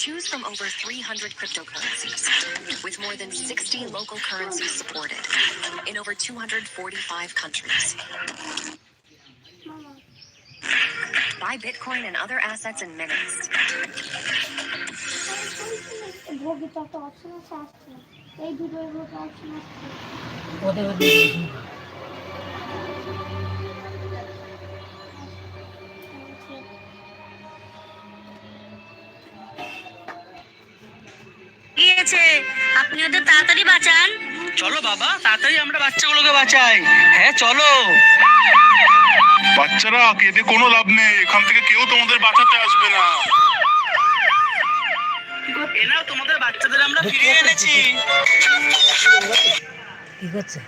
Choose from over 300 cryptocurrencies, with more than 60 local currencies supported in over 245 countries. Buy Bitcoin and other assets in minutes. ভোগিটা তো option আছে আসছে এই দুটোর তাড়াতাড়ি বাঁচান। চলো বাবা তাড়াতাড়ি আমরা বাচ্চাগুলোকে বাঁচাই। হ্যাঁ চলো। বাচ্চারা কেঁদে কোনো লাভ নেই। এখান থেকে কেউ তোমাদের বাঁচাতে আসবে না। এনাও তোমাদের বাচ্চাদের আমরা ফিরিয়ে এনেছি। কি করছে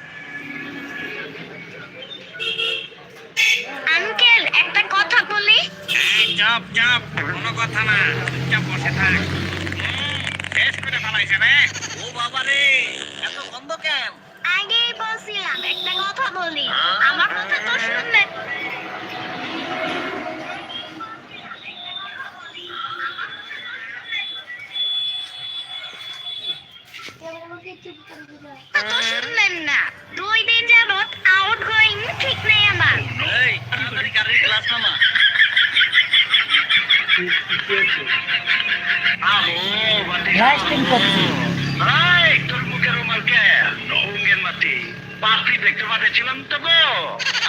আঙ্কেল একটা কথা বলি। এই, চাপ চাপ। কোনো কথা না। চুপচাপ বসে থাক। বেশ করে ফালাইছে রে। বাবা রে এত গন্ধ কেন? আগেই বলছিলাম একটা কথা বলি। আমার কথা তো করে তো শুনলেন না। দুই দিন যাবত আউট গোয়িং ঠিক নেই আমার। এই তাড়াতাড়ি গাড়ির গ্লাস নামা। লাস্টিং করছে এই তোর মুখের রুমাল নহুঙ্গের মাটি। পাখি দেখতে পাঠিয়েছিলাম তো গো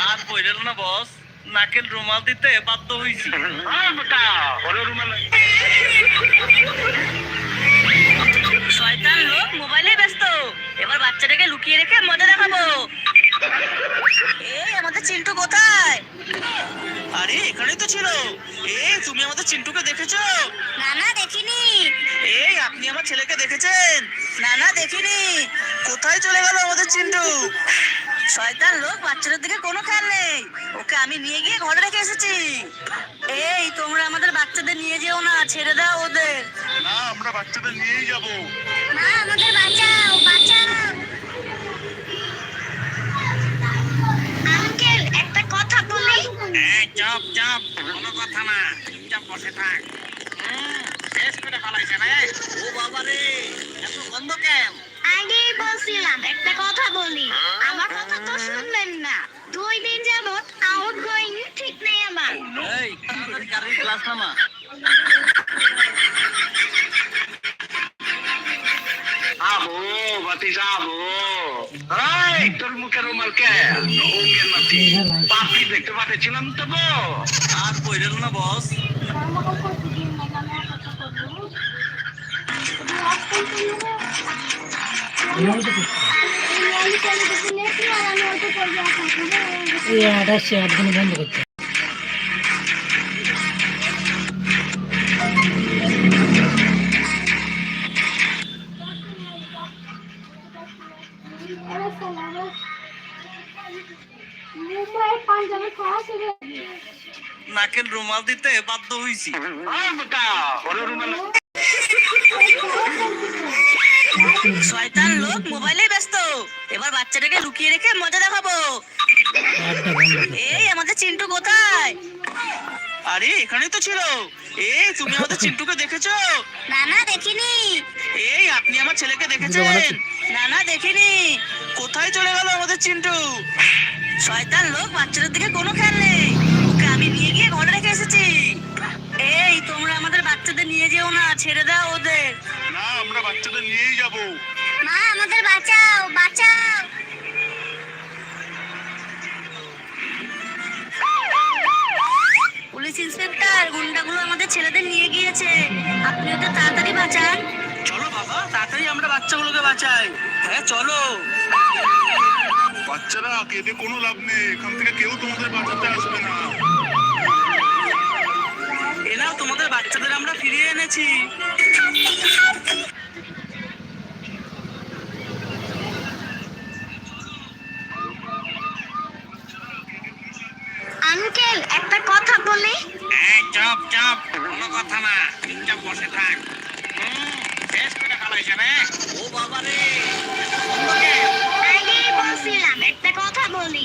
আর বইরেল না বস। নাকেল রুমাল দিতে বাধ্য হইছি। শয়তান লোক মোবাইলে ব্যস্ত। এবার বাচ্চাটাকে লুকিয়ে রেখে মজা দেখাবো। এই আমাদের চিন্টু কোথায়? আরে এখানেই তো ছিল। এই তুমি আমাদের চিন্টুকে দেখেছ? না না দেখিনি। এই আপনি আমার ছেলেকে দেখেছেন? না না দেখিনি। কোথায় চলে গেল আমাদের চিন্টু? শয়তান লোক বাচ্চাদের দিকে কোনো খেয়াল নেই। ওকে আমি নিয়ে গিয়ে ঘরে রেখে এসেছি। এই তোমরা আমাদের বাচ্চাদের নিয়ে যেও না ছেড়ে দাও ওদের। না আমরা বাচ্চাদের নিয়েই যাব। না আমাদের বাঁচাও বাঁচাও আঙ্কেল একটা কথা বলি এই চাপ চাপ কোনো কথা না। চুপচাপ বসে থাক। শেষ করে ফেলাইছে রে ও বাবা রে এত গন্ধ কেন? আগেই বলছিলাম একটা কথা বলি। আমার কথা তো শুনলেন না। দুই দিন যাবত আউট গোয়িং ঠিক নেই আমার। এই তাড়াতাড়ি গাড়ির নামা আহো এই, তোর মুখের রুমাল কে? নাতি দেখতে পাঠিয়েছিলাম তো আর বইলেন না, বস। আমাকে করতে দিন না আমি একা নাকেল রুমাল দিতে বাধ্য হইছি। শয়তান লোক মোবাইলে ব্যস্ত। এবার বাচ্চাটাকে লুকিয়ে রেখে মজা দেখাবো। এই আমাদের চিন্টু কোথায়? আরে এখানেই তো ছিল। এই তুমি আমাদের চিন্টুকে দেখেছ? না না দেখিনি। এই আপনি আমার ছেলেকে দেখেছেন? না না দেখিনি। কোথায় চলে গেল আমাদের চিন্টু? শয়তান লোক বাচ্চাদের দিকে কোনো খেয়াল নেই। যেও না ছেড়ে দাও ওদের। না আমরা বাচ্চাদের নিয়েই যাব। মা আমাদের বাঁচাও বাঁচাও। পুলিশ ইন্সপেক্টর গুন্ডাগুলো আমাদের ছেলেদের নিয়ে গিয়েছে। আপনি ওদের তাড়াতাড়ি বাঁচান। চলো বাবা তাড়াতাড়ি আমরা বাচ্চাগুলোকে বাঁচাই। হ্যাঁ চলো। বাচ্চারা কেঁদে কোনো লাভ নেই এখান থেকে কেউ তোমাদের বাঁচাতে আসবে না। এনাও তোমাদের বাচ্চাদের আমরা ফিরিয়ে এনেছি। আঙ্কেল একটা কথা বলি। এই চাপ চাপ কোনো কথা না। চুপচাপ বসে থাক। হুম, শেষ করে ফেলাইছে রে। ও বাবা রে। আগেই বলছিলাম একটা কথা বলি।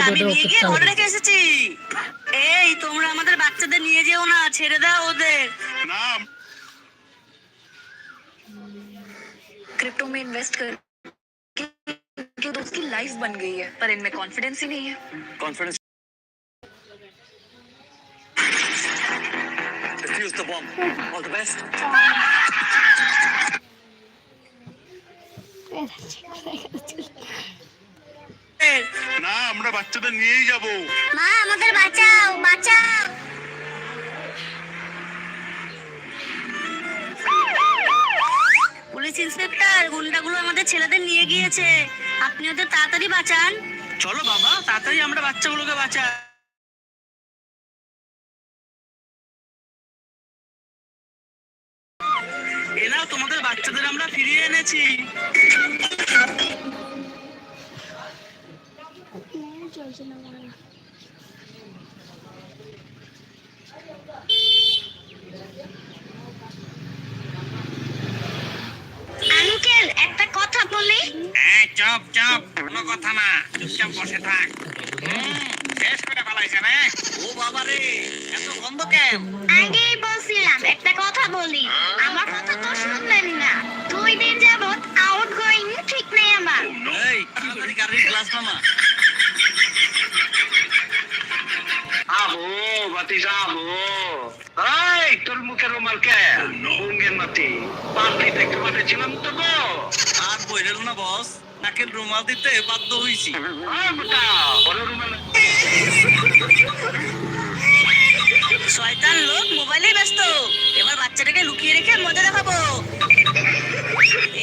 আমাদের বাচ্চাদের রেখে এসেছি। এই তোমরা আমাদের বাচ্চাদের নিয়ে যেও না ছেড়ে দাও ওদের। না ইনভেস্ট কর के दोस्त की लाइफ बन गई है पर इनमें कॉन्फिडेंस ही नहीं है confidence Defuse the bomb. All the best. না আমরা বাচ্চাদের নিয়েই যাব মা আমাদের বাঁচাও বাঁচাও পুলিশ ইন্সপেক্টর গুন্ডাগুলো আমাদের ছেলেদের নিয়ে গিয়েছে। আপনি ওদের তাড়াতাড়ি বাঁচান। চলো বাবা তাড়াতাড়ি আমরা বাচ্চাগুলোকে বাঁচা এ নাও তোমাদের বাচ্চাদের আমরা ফিরিয়ে এনেছি। চলছে না মনে হয়। আঙ্কেল একটা কথা বলি এই চপ চপ কোনো কথা না চুপচাপ বসে থাক। শেষ করে ফেলাইছে রে। ও বাবা রে এত গন্ধ কেন? আগেই বলছিলাম একটা কথা বলি। আমার কথা তো শুনলেন না। দুই দিন যাবত আউট গোয়িং ঠিক নেই আমার। এই তাড়াতাড়ি গাড়ির গ্লাস নামা? আবো বাতিজা আবো এই তোর মুখের রুমাল কে অঙ্গের নাতি। পাপড়ি দেখতে পাচ্ছিলাম তো গো। বইরেন না বস? নাকের রুমাল দিতে বাধ্য হইছি। শয়তান লোক মোবাইলে ব্যস্ত। এবার বাচ্চাটাকে লুকিয়ে রেখে মজা দেখাবো।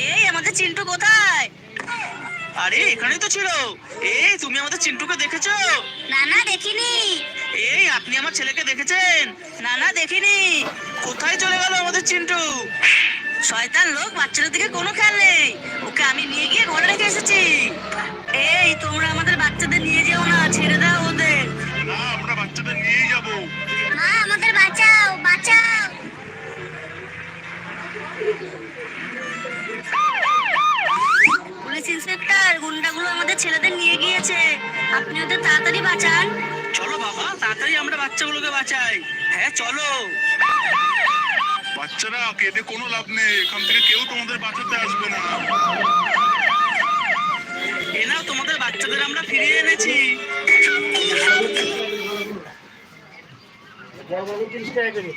এই আমাদের চিন্টু কোথায়? আরে এখানেই তো ছিল। এই তুমি আমাদের চিন্টুকে দেখেছ? না না দেখিনি। এই আপনি আমার ছেলেকে দেখেছেন? না না দেখিনি। কোথায় চলে গেল আমাদের চিন্টু? শয়তান লোক বাচ্চাদের দিকে কোনো খেয়াল নেই। ওকে আমি নিয়ে গিয়ে ঘরে রেখে এসেছি। এই তোমরা আমাদের বাচ্চাদের নিয়ে যেও না ছেড়ে দাও ওদের। না আমরা বাচ্চাদের নিয়েই যাব। মা আমাদের বাঁচাও বাঁচাও। পুলিশ ইন্সপেক্টর গুন্ডাগুলো আমাদের ছেলেদের নিয়ে গিয়েছে। আপনি ওদের তাড়াতাড়ি বাঁচান। চলো বাবা তাড়াতাড়ি আমরা বাচ্চাগুলোকে বাঁচাই। হ্যাঁ চলো। বাচ্চারা কেঁদে কোনো লাভ নেই। এখান থেকে কেউ তোমাদের বাঁচাতে আসবে না। এ নাও তোমাদের বাচ্চাদের আমরা ফিরিয়ে এনেছি। পেয়েছে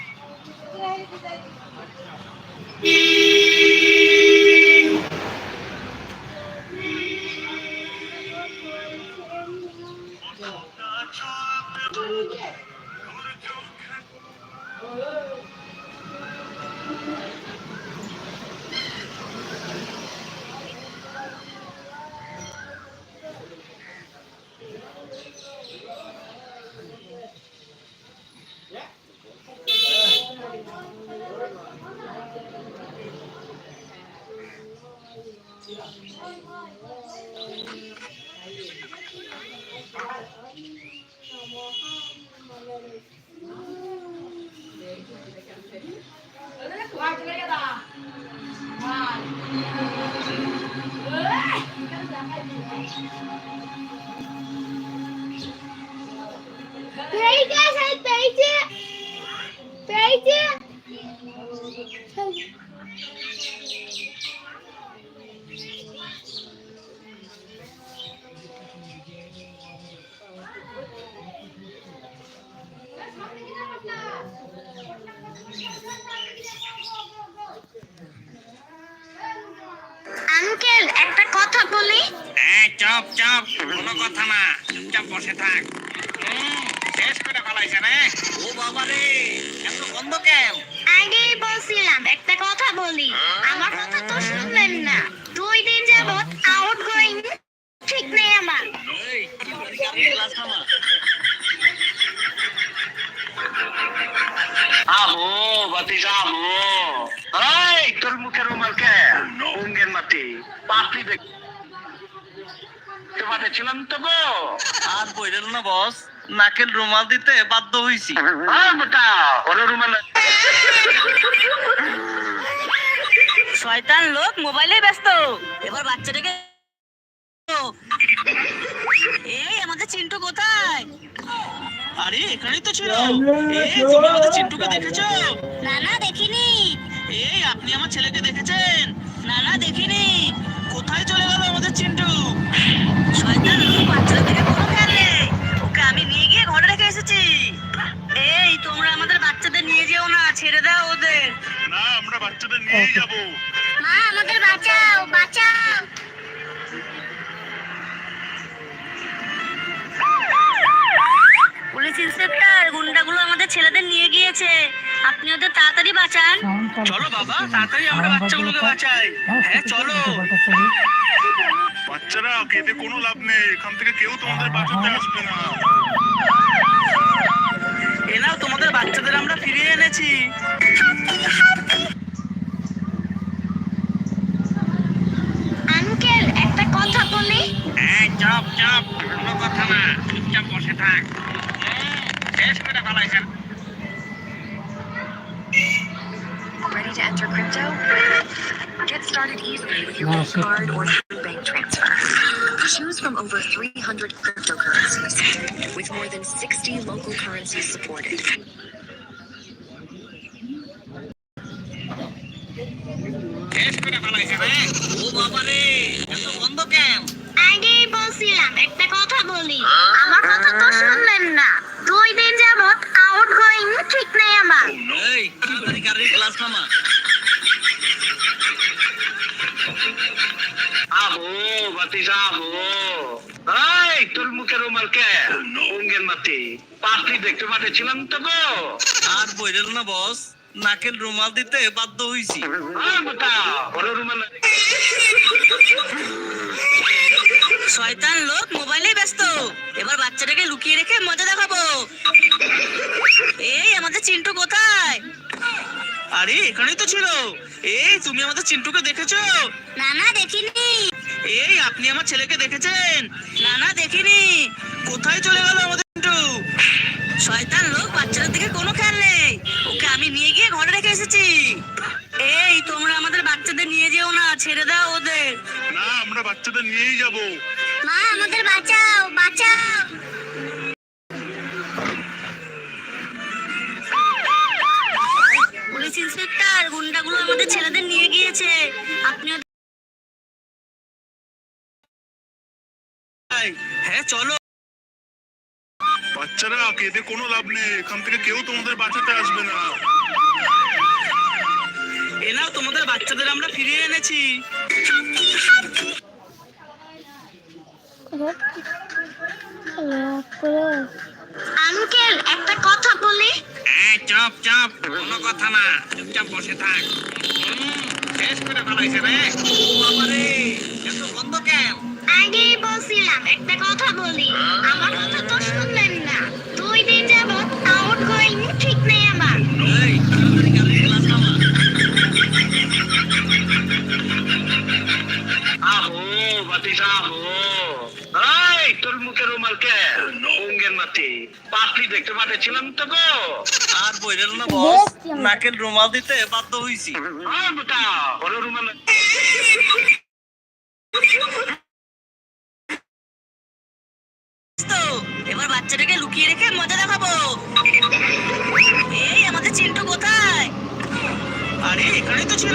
আঙ্কেল একটা কথা বলি। এই চপ চপ কোনো কথা না চুপচাপ বসে থাক। শেষ করে ফেলাইছে রে। ও বাবা রে এত গন্ধ কেন? আগেই বলছিলাম একটা কথা বলি। আমার কথা তো শুনলেন না। দুই দিন যাবত আউট গোয়িং ঠিক নেই আমার। আবো বাতিজা আবো এই তোর মুখে রুমাল কে? অঙ্গের মাটি। পাপড়ি দেখতে পাঠিয়েছিলাম তো গো। আর বইরেন না বস। নাকের রুমাল দিতে বাধ্য হইছি। আর বেটা ওর রুমাল। শয়তান লোক মোবাইলে ব্যস্ত। এবার বাচ্চাটাকে এই আমাদের চিন্টু কোথায়? আরে এখানেই তো ছিল এই তুমি আমাদের চিন্টুকে দেখেছ? না না দেখিনি। এই আপনি আমার ছেলেকে দেখেছেন? না না দেখিনি। কোথায় চলে গেল আমাদের চিন্টু? শয়তান লোক বাচ্চাদের দিকে কোনো খেয়াল নেই। ওকে আমি নিয়ে গিয়ে ঘরে রেখে এসেছি। এই তোমরা আমাদের বাচ্চাদের নিয়ে যেও না ছেড়ে দাও ওদের। না আমরা বাচ্চাদের নিয়েই যাব। মা আমাদের বাঁচাও বাঁচাও। পুলিশ ইন্সপেক্টর গুন্ডাগুলো আমাদের ছেলেদের নিয়ে গিয়েছে। আপনি ওদের তাড়াতাড়ি বাঁচান। চলো বাবা তাড়াতাড়ি আমরা বাচ্চাগুলোকে বাঁচাই। হ্যাঁ চলো। বাচ্চারা কেঁদে কোনো লাভ নেই। এখান থেকে কেউ তোমাদের বাঁচাতে আসবে না। এ নাও তোমাদের বাচ্চাদের আমরা ফিরিয়ে এনেছি। আঙ্কেল একটা কথা বলি। এই চপ চপ কোনো কথা না। চুপচাপ বসে থাক। শেষ করে ফেলাইছেন। to enter crypto? Get started easily with your Wow, bank shit. card or through bank transfer. Choose from over 300 cryptocurrencies with more than 60 local currencies supported. শেষ করে ফেলাইছেন ও বাবা রে এত বন্ধ কেন আগেই বলছিলাম একটা কথা বলি। আমার কথা তো শুনলেন না। দুই দিন যাবত আউট গোয়িং ঠিক নেই আমার। এই তাড়াতাড়ি গাড়ির ক্লাস নামা আবো বাতিজা আবো। এই তোর মুখে রুমাল কে? অঙ্গের মাটি। দেখতে পাঠিয়েছিলাম তো গো আর বইরেন না বস। নাকের রুমাল দিতে বাধ্য হইছি। রুমাল শয়তান লোক মোবাইলে ব্যস্ত। এবার বাচ্চাটাকে লুকিয়ে রেখে মজা দেখাবো। এই আমাদের চিন্টু কোথায়? আরে এখানেই তো ছিল। এই তুমি আমাদের চিন্টুকে দেখেছ? না না দেখিনি। এই আপনি আমার ছেলেকে দেখেছেন? না না দেখিনি। কোথায় চলে গেল আমাদের চিন্টু? শয়তান লোক বাচ্চাদের দিকে কোনো খেয়াল নেই। ওকে আমি নিয়ে গিয়ে ঘরে রেখে এসেছি। এই তোমরা আমাদের বাচ্চাদের নিয়ে যেও না ছেড়ে দাও ওদের। না আমরা বাচ্চাদের নিয়েই যাব। মা আমাদের বাঁচাও বাঁচাও। পুলিশ ইন্সপেক্টর গুন্ডাগুলো আমাদের ছেলেদের নিয়ে গিয়েছে। আপনি হ্যাঁ চলো। বাচ্চারা কেঁদে কোনো লাভ নেই। এখান থেকে কেউ তোমাদের বাঁচাতে আসবে না। এ নাও তোমাদের বাচ্চাদের আমরা ফিরিয়ে এনেছি। আঙ্কেল একটা কথা বলি। এই চপ চপ কোনো কথা না। চুপচাপ বসে থাক। শেষ করে বাবা রে। এত বন্ধ কেন? আগেই বলছিলাম একটা কথা বলি। আমার কথা তো শুনলেন না। দুই দিন যাবত আউট গোয়িং ঠিক নেই আমার। এই তাড়াতাড়ি ক্লাস নামা এই তোর মুখে রুমাল কে? অঙ্গের মাটি। পাপড়ি দেখতে পাঠিয়েছিলাম তো গো আর বইরেন না বস নাকের রুমাল দিতে বাধ্য হইছি। আর বেটা ওর রুমাল এবার বাচ্চাটাকে লুকিয়ে রেখে মজা দেখাবো। এই আমাদের চিন্টু কোথায়? আরে এখানেই তো ছিল।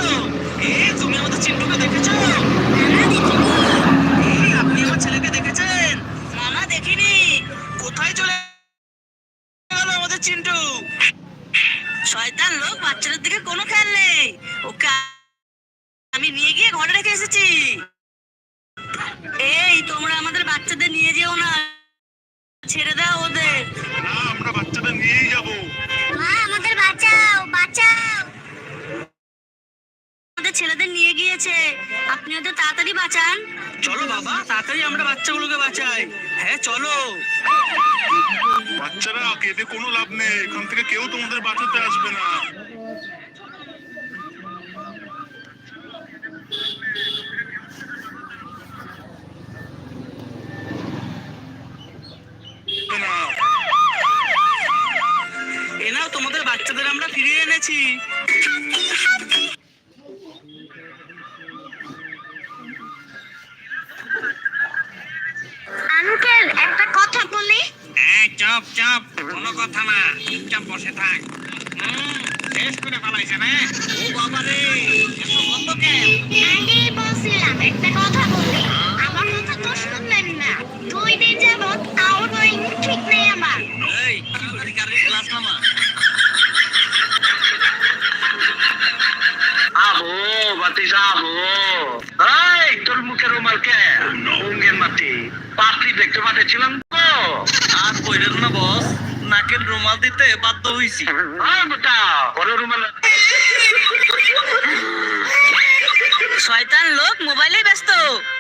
এই তুমি আমাদের চিন্টুকে দেখেছ না না দেখিনি এই আপনি আমার ছেলেকে দেখেছেন না না দেখিনি কোথায় চলে গেল আমাদের চিন্টু? শয়তান লোক, বাচ্চাদের দিকে কোনো খেয়াল নেই। ওকে আমি নিয়ে গিয়ে ঘরে রেখে এসেছি। এই, তোমরা আমাদের বাচ্চাদের নিয়ে যেও না। বাঁচান। চলো বাবা তাড়াতাড়ি আমরা বাচ্চাগুলোকে বাঁচাই। হ্যাঁ চলো। বাচ্চারা কেঁদে কোনো লাভ নেই। এখান থেকে কেউ তোমাদের বাঁচাতে আসবে না। না। এ নাও তোমাদের বাচ্চাদের আমরা ফিরিয়ে এনেছি। কথা না চুপচাপ বসে থাক। শেষ করে ফেলাইছে না ও বাবা রে এত বন্ধ কেন? আগেই বলছিলাম একটা কথা বলি। আমার কথা তো শুনলেন না। দুই দিন যাবত আউটগোয়িং ঠিক নেই আমার। এই অধিকারের ক্লাস নামা? আবো বাতিজা আবো। এই তোর মুখে রুমাল কে? অঙ্গের মাটি। পাপড়ি দেখতে পাঠিয়েছিলাম তো। আর কইরেন না বস। নাকের রুমাল দিতে বাধ্য হইছি। হ্যাঁ শয়তান লোক মোবাইলে ব্যস্ত।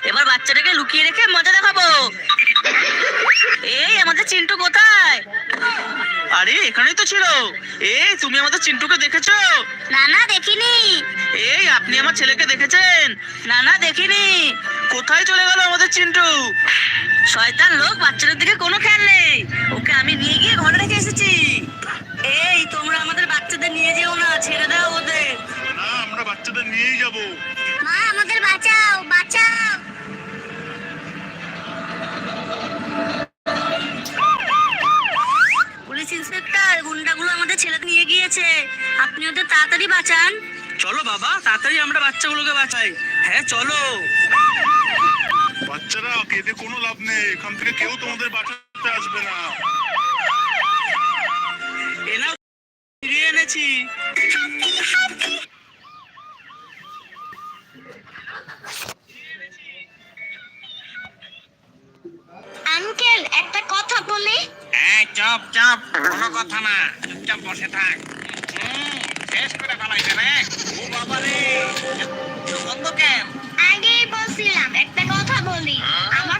এবার বাচ্চাটাকে লুকিয়ে রেখে মজা দেখাবো। এই আমাদের চিন্টু কোথায়? আরে এখানেই তো ছিল। এই তুমি আমাদের চিন্টুকে দেখেছ? না না দেখিনি। এই আপনি আমার ছেলেকে দেখেছেন? না না দেখিনি। কোথায় চলে গেল আমাদের চিন্টু? শয়তান লোক বাচ্চাদের দিকে কোনো খেয়াল নেই। ওকে আমি নিয়ে গিয়ে বাচ্চাদের নিয়ে যেও না ছেড়ে দাও ওদের। না আমরা বাচ্চাদের নিয়েই যাব। মা আমাদের বাঁচাও বাঁচাও। পুলিশ ইন্সপেক্টর গুন্ডাগুলো আমাদের ছেলে নিয়ে গিয়েছে। আপনি ওদের তাড়াতাড়ি বাঁচান। চলো বাবা তাড়াতাড়ি আমরা বাচ্চাগুলোকে বাঁচাই। হ্যাঁ চলো। বাচ্চারা কেঁদে কোনো লাভ নেই। এখান থেকে কেউ তোমাদের বাঁচাতে আসবে না। ফিরিয়ে এনেছি। আঙ্কেল একটা কথা বলি। এই চপ চপ কোনো কথা না। চুপচাপ বসে থাক। হুম, শেষ করে ফেলাইছে না ও বাবা রে কেন? আগেই বলছিলাম একটা কথা বলি। আমার